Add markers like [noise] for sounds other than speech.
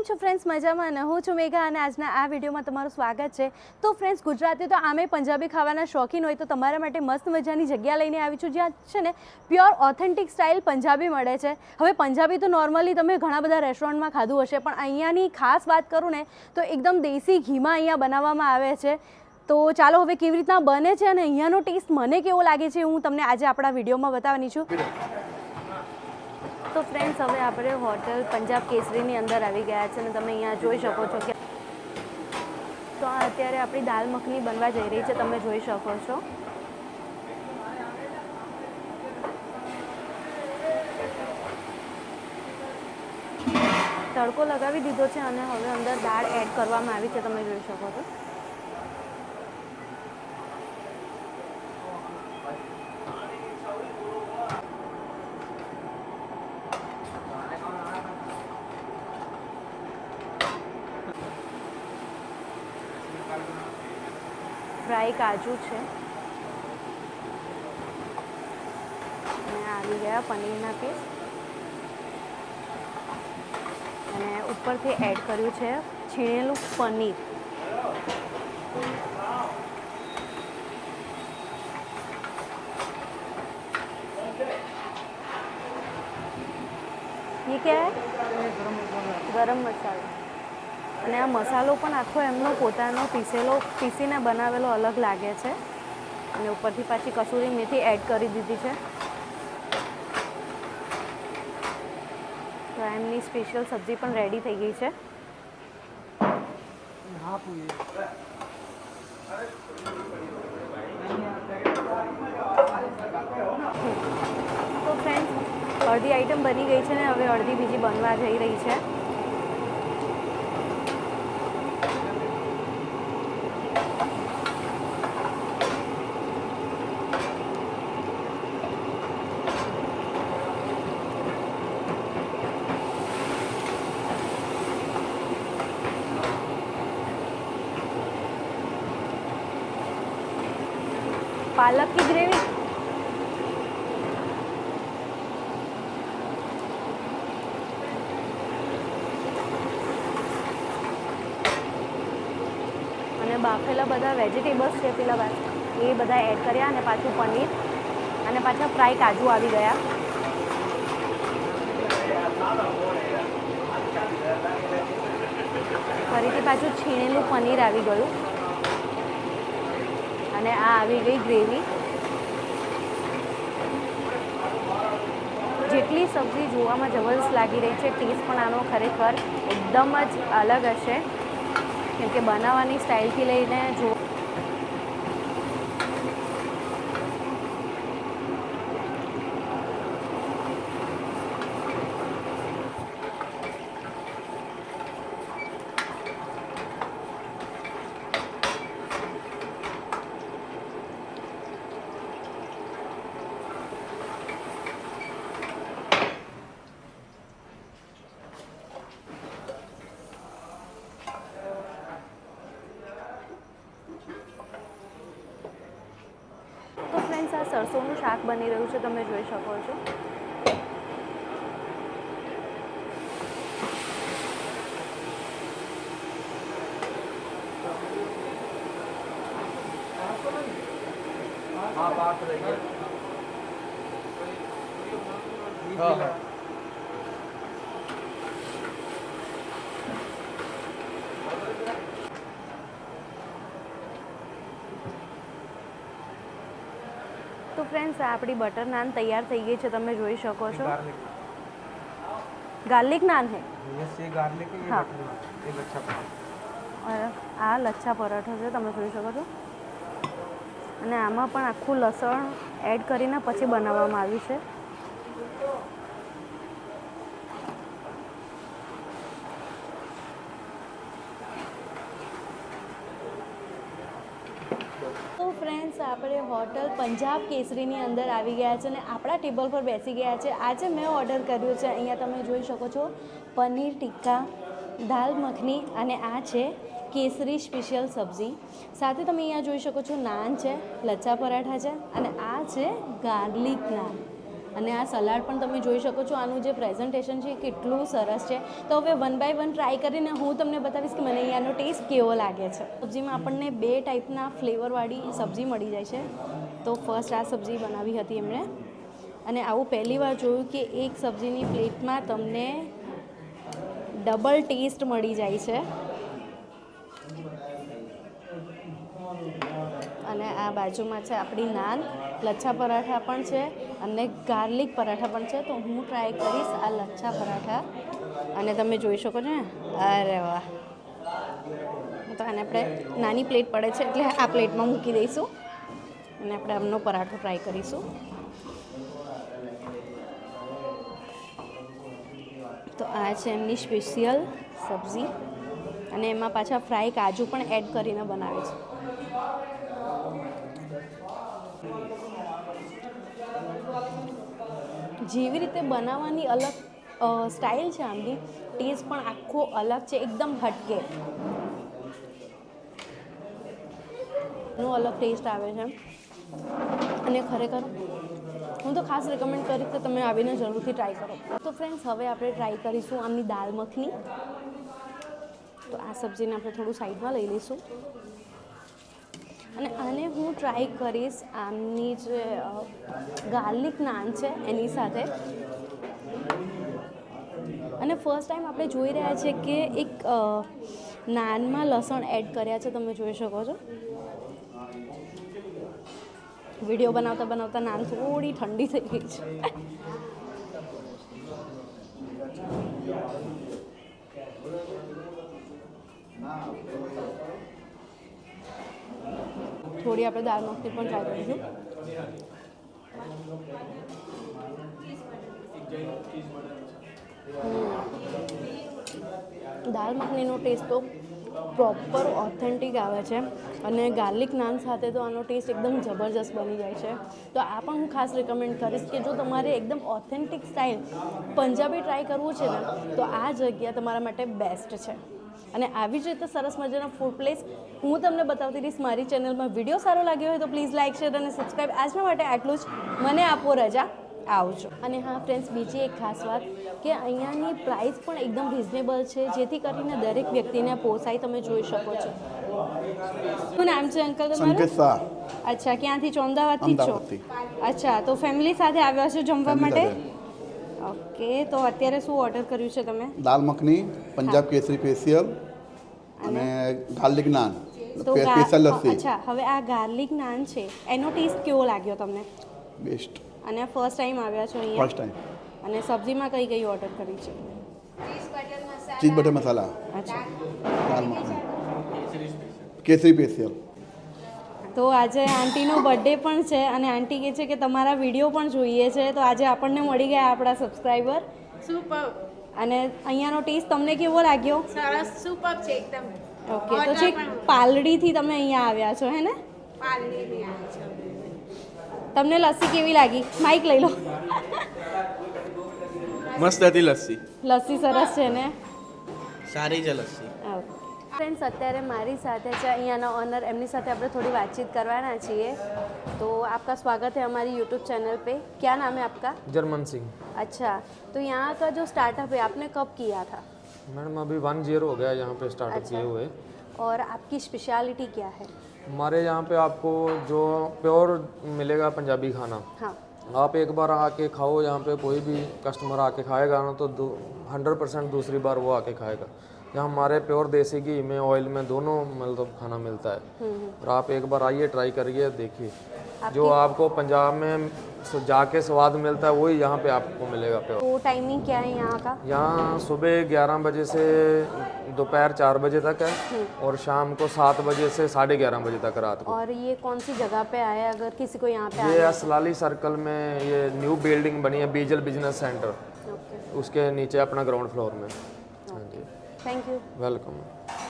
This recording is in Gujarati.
કેમ છો ફ્રેન્ડ્સ મજામાં અને હું છું મેઘા અને આજના આ વિડીયોમાં તમારું સ્વાગત છે. તો ફ્રેન્ડ્સ ગુજરાતી તો આમે પંજાબી ખાવાના શોખીન હોય તો તમારા માટે મસ્ત મજાની જગ્યા લઈને આવી છું. જ્યાં છે ને પ્યોર ઓથેન્ટિક સ્ટાઇલ પંજાબી મળે છે. હવે પંજાબી તો નોર્મલી તમે ઘણા બધા રેસ્ટોરન્ટમાં ખાધું હશે, પણ અહીંયાની ખાસ વાત કરું ને તો એકદમ દેશી ઘીમાં અહીંયા બનાવવામાં આવે છે. તો ચાલો હવે કેવી રીતના બને છે અને અહીંયાનો ટેસ્ટ મને કેવો લાગે છે હું તમને આજે આપણા વિડીયોમાં બતાવવાની છું. તો ફ્રેન્ડ્સ હવે આપણે હોટેલ પંજાબ કેસરીની અંદર આવી ગયા છે અને તમે અહીંયા જોઈ શકો છો કે તો અત્યારે આપણી દાલ મખની બનવા જઈ રહી છે, તમે જોઈ શકો છો. તડકો લગાવી દીધો છે અને હવે અંદર દાળ એડ કરવામાં આવી છે, તમે જોઈ શકો છો. ફ્રાય કાજુ છે અને આવી ગયા પનીરના પીસ અને ઉપરથી એડ કર્યું છે છીણેલું પનીર ये क्या है ગરમ મસાલો અને આ મસાલો પણ આખો એમનો પોતાનો પીસેલો, પીસીને બનાવેલો અલગ લાગે છે. અને ઉપરથી પાછી કસૂરી મેથી એડ કરી દીધી છે. તો એમની સ્પેશિયલ સબ્જી પણ રેડી થઈ ગઈ છે. તો ફ્રેન્ડ અડધી આઈટમ બની ગઈ છે ને, હવે અડધી બીજી બનવા જઈ રહી છે. પાલક की ગ્રેવી? અને બાફેલા બધા વેજીટેબલ્સ છે, પેલા એ બધા એડ કર્યા અને પાછું પનીર અને પાછા ફ્રાય કાજુ આવી ગયા. ફરીથી પાછું છીણેલું પનીર આવી ગયું. અને આ આવી ગઈ ગ્રેવી. જેટલી સબ્જી જોવામાં જબરદસ્ત લાગી રહી છે ટેસ્ટ પણ આનો ખરેખર એકદમ જ અલગ હશે. કેમ કે બનાવવાની સ્ટાઇલથી લઈને જો તો ફ્રેન્ડ્સ આ સરસોનું શાક બની રહ્યું છે તમે જોઈ શકો છો. તો ફ્રેન્ડ્સ આ આપણી બટર નાન તૈયાર થઈ ગઈ છે તમે જોઈ શકો છો ગાર્લિક નાન હે ये गार्लिक है ये हाँ। बटर नान ये अच्छा पड़ा અને આ લચ્છા પરાઠો છે તમે જોઈ શકો છો અને આમાં પણ આખું લસણ એડ કરીને પછી બનાવવામાં આવ્યું છે તો ફ્રેન્ડ્સ આપણે હોટલ પંજાબ કેસરીની અંદર આવી ગયા છે અને આપણા ટેબલ પર બેસી ગયા છે. આજે મેં ઓર્ડર કર્યું છે. અહીંયા તમે જોઈ શકો છો, પનીર ટિક્કા, દાલ મખની અને આ છે કેસરી સ્પેશિયલ સબ્જી. સાથે તમે અહીંયા જોઈ શકો છો, નાન છે લચ્છા પરાઠા છે અને આ છે ગાર્લિક નાન. અને આ સલાડ પણ તમે જોઈ શકો છો, આનું જે પ્રેઝન્ટેશન છે એ કેટલું સરસ છે. તો હવે વન બાય વન ટ્રાય કરીને હું તમને બતાવીશ કે મને અહીંયાનો ટેસ્ટ કેવો લાગે છે. સબ્જીમાં આપણને બે ટાઈપના ફ્લેવરવાળી સબ્જી મળી જાય છે. તો ફર્સ્ટ આ સબ્જી બનાવી હતી એમણે. અને આવું પહેલી વાર જોયું કે એક સબ્જીની પ્લેટમાં તમને ડબલ ટેસ્ટ મળી જાય છે અને આ બાજુમાં છે આપણી નાન. લચ્છા પરાઠા પણ છે અને ગાર્લિક પરાઠા પણ છે. તો હું ટ્રાય કરીશ આ લચ્છા પરાઠા. અને તમે જોઈ શકો છો ને. અરે વાહ. તો આને આપણે નાની પ્લેટ પડે છે એટલે આ પ્લેટમાં મૂકી દઈશું. અને આપણે આમનો પરાઠો ટ્રાય કરીશું. તો આ છે એમની સ્પેશિયલ સબ્જી. અને એમાં પાછા ફ્રાય કાજુ પણ એડ કરીને બનાવે છે. જેવી રીતે બનાવવાની અલગ સ્ટાઇલ છે આમની ટેસ્ટ પણ આખો અલગ છે, એકદમ હટકે. નો અલગ ટેસ્ટ આવે છે અને ખરેખર, હું તો ખાસ રેકમેન્ડ કરીશ કે તમે આવીને જરૂરથી ટ્રાય કરો. તો ફ્રેન્ડ્સ હવે આપણે ટ્રાય કરીશું આમની દાલ મખની. તો આ સબ્જીને આપણે થોડું સાઈડમાં લઈ લઈશું. અને આને હું ટ્રાય કરીશ. આમની જે ગાર્લિક નાન છે એની સાથે. અને ફર્સ્ટ ટાઈમ આપણે જોઈ રહ્યા છીએ કે એક નાનમાં લસણ એડ કર્યા છે. તમે જોઈ શકો છો. વીડિયો બનાવતા બનાવતા નાન થોડી ઠંડી થઈ ગઈ છે. [laughs] [laughs] થોડી આપણે દાળ મખની પણ ટ્રાય કરીશું. દાળ મખનીનો ટેસ્ટ તો પ્રોપર ઓથેન્ટિક આવે છે. અને ગાર્લિક નાન સાથે તો આનો ટેસ્ટ એકદમ જબરજસ્ત બની જાય છે. તો આ પણ હું ખાસ રિકમેન્ડ કરીશ કે જો તમારે એકદમ ઓથેન્ટિક સ્ટાઇલ પંજાબી ટ્રાય કરવું છે ને, તો આ જગ્યા તમારા માટે બેસ્ટ છે. અને આવી જ રીતે સરસ મજાના ફૂડ પ્લેસ હું તમને બતાવતી રહીશ મારી ચેનલમાં વીડિયો સારો લાગ્યો હોય તો પ્લીઝ લાઇક શેર અને સબસ્ક્રાઈબ આજના માટે આટલું જ. મને આપો રજા. આવજો. અને હા ફ્રેન્ડ્સ બીજી એક ખાસ વાત કે અહીંયાની પ્રાઇસ પણ એકદમ રિઝનેબલ છે જેથી કરીને દરેક વ્યક્તિને પોસાય તમે જોઈ શકો છો. શું નામ છે અંકલ તમારું? અચ્છા ક્યાંથી છો? અમદાવાદથી છો? અચ્છા તો ફેમિલી સાથે આવ્યા છો જમવા માટે? ઓકે તો અત્યારે શું ઓર્ડર કર્યું છે તમે? દાલ મખની પંજાબ કેસરી સ્પેશિયલ અને ગાર્લિક નાન સ્પેશિયલ લસ્સી. અચ્છા હવે આ ગાર્લિક નાન છે એનો ટેસ્ટ કેવો લાગ્યો તમને? બેસ્ટ અને ફર્સ્ટ ટાઈમ આવ્યા છો અહીંયા? ફર્સ્ટ ટાઈમ અને સબ્જીમાં કઈ કઈ ઓર્ડર કરી છે? ચીઝ બટર મસાલા અચ્છા. દાલ મખની. કેસરી સ્પેશિયલ તો આજે આંટીનો બર્થડે પણ છે અને આંટી કહે છે કે તમારા વીડિયો પણ જોઈએ છે. તો આજે આપણને મળી ગયા આપણા સબસ્ક્રાઈબર સુપર અને અહીંયાનો ટેસ્ટ તમને કેવો લાગ્યો? સરસ. સુપર છે એકદમ. ઓકે તો છે પાલડીથી તમે અહીંયા આવ્યા છો હે ને? પાલડીથી આવ્યા છો. તમને લસ્સી કેવી લાગી? માઇક લઈ લો. મસ્ત હતી લસ્સી. લસ્સી સરસ છે ને? સારી છે લસ્સી. ફ્રેન્ડ્સ અત્યારે મારી સાથે છે અહીંયાના ઓનર એમની સાથે આપણે थोड़ी बातचीत करवाना चाहिए तो आपका स्वागत है हमारी यूट्यूब चैनल पे क्या नाम है आपका जर्मन सिंह अच्छा तो यहाँ का जो स्टार्टअप है आपने कब किया था मैडम अभी वन ईयर हो गया यहाँ पे स्टार्टअप अच्छा। किए हुए और आपकी स्पेशलिटी क्या है हमारे यहाँ पे आपको जो प्योर मिलेगा पंजाबी खाना हाँ आप एक बार आके खाओ यहाँ पे कोई भी कस्टमर आके खाएगा ना तो हंड्रेड परसेंट दूसरी बार वो आके खाएगा यहाँ हमारे प्योर देसी घी में ऑयल में दोनों मतलब खाना मिलता है। और आप एक बार आइए ट्राई करिए देखिए। जो आपको पंजाब में जाके स्वाद मिलता है वही यहाँ पे आपको मिलेगा प्योर तो टाइमिंग क्या है यहाँ का? यहाँ सुबह 11 बजे से दोपहर चार बजे तक है और शाम को सात बजे से साढ़े ग्यारह बजे तक रात को। और ये कौन सी जगह पे आया है? अगर किसी को यहाँ पे ये असलाली सर्कल में ये न्यू बिल्डिंग बनी है बीजल बिज़नेस सेंटर उसके नीचे अपना ग्राउंड फ्लोर में। Thank you. Welcome.